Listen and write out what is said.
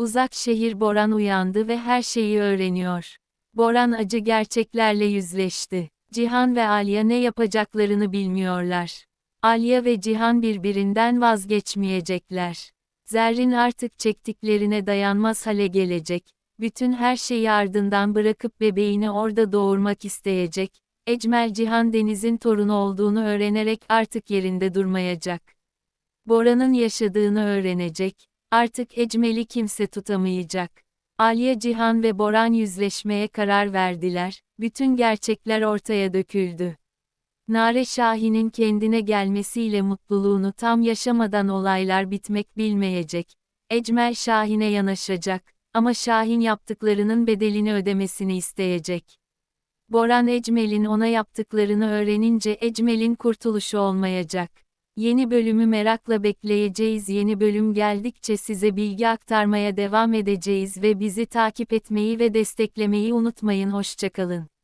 Uzak şehir Boran uyandı ve her şeyi öğreniyor. Boran acı gerçeklerle yüzleşti. Cihan ve Alya ne yapacaklarını bilmiyorlar. Alya ve Cihan birbirinden vazgeçmeyecekler. Zerrin artık çektiklerine dayanmaz hale gelecek. Bütün her şeyi ardından bırakıp bebeğini orada doğurmak isteyecek. Ecmel Cihan Deniz'in torunu olduğunu öğrenerek artık yerinde durmayacak. Bora'nın yaşadığını öğrenecek. Artık Ecmel'i kimse tutamayacak. Alya Cihan ve Boran yüzleşmeye karar verdiler. Bütün gerçekler ortaya döküldü. Nare Şahin'in kendine gelmesiyle mutluluğunu tam yaşamadan olaylar bitmek bilmeyecek. Ecmel Şahin'e yanaşacak ama Şahin yaptıklarının bedelini ödemesini isteyecek. Boran Ecmel'in ona yaptıklarını öğrenince Ecmel'in kurtuluşu olmayacak. Yeni bölümü merakla bekleyeceğiz. Yeni bölüm geldikçe size bilgi aktarmaya devam edeceğiz ve bizi takip etmeyi ve desteklemeyi unutmayın. Hoşçakalın.